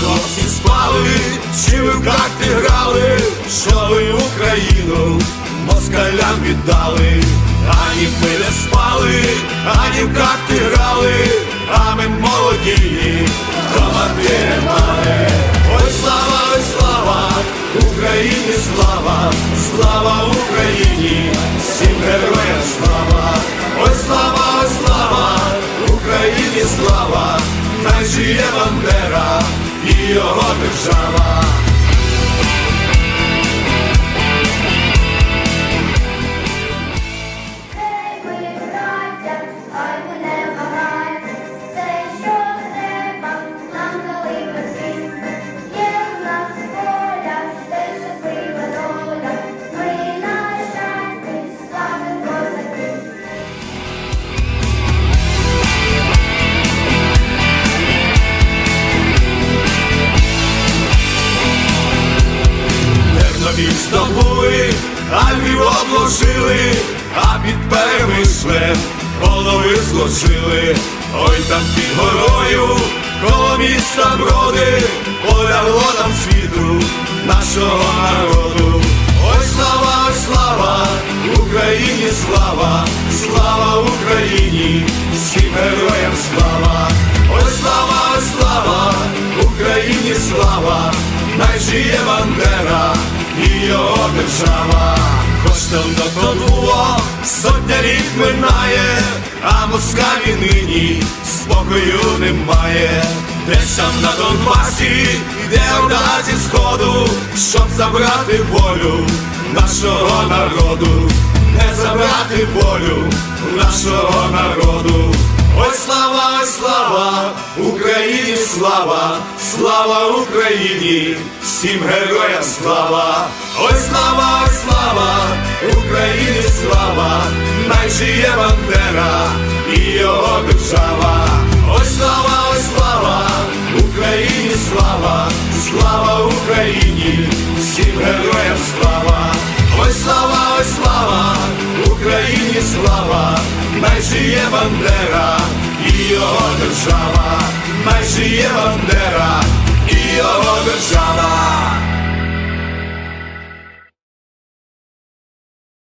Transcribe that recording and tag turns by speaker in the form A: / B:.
A: Хлопці спали, чи ви в карти грали, що ви Україну москалям віддали, ані ми не спали, ані в карти грали, а ми молоді, командири мали. Ой, слава, ой, слава, Україні слава, слава Україні, всім героям слава, ой, слава, ой, слава, Україні слава, хай жиє Бандера і його держава. Здобули, а Львів обложили, а під перемишлем голови зложили. Ой, там під горою, коло міста броди, полягло там світу нашого народу. Ой, слава, ой, слава, Україні слава, слава Україні, всім героям слава, ой, слава, ой, слава, Україні слава, най жиє Бандера і його держава. Хоч давно то було, сотня літ минає, а москалі нині спокою немає. Десь там на Донбасі йде орда зі сходу, щоб забрати волю нашого народу, не забрати волю нашого народу. Слава, слава, Україні слава, слава Україні, всім героям слава, ой, слава, ой, слава, Україні слава, най жиє Бандера і його держава. Ой, слава, ой, слава, Україні слава, слава Україні, всім героям слава, ой, слава, ой, слава, Україні слава, най жиє Бандера його держава, майже є Бандера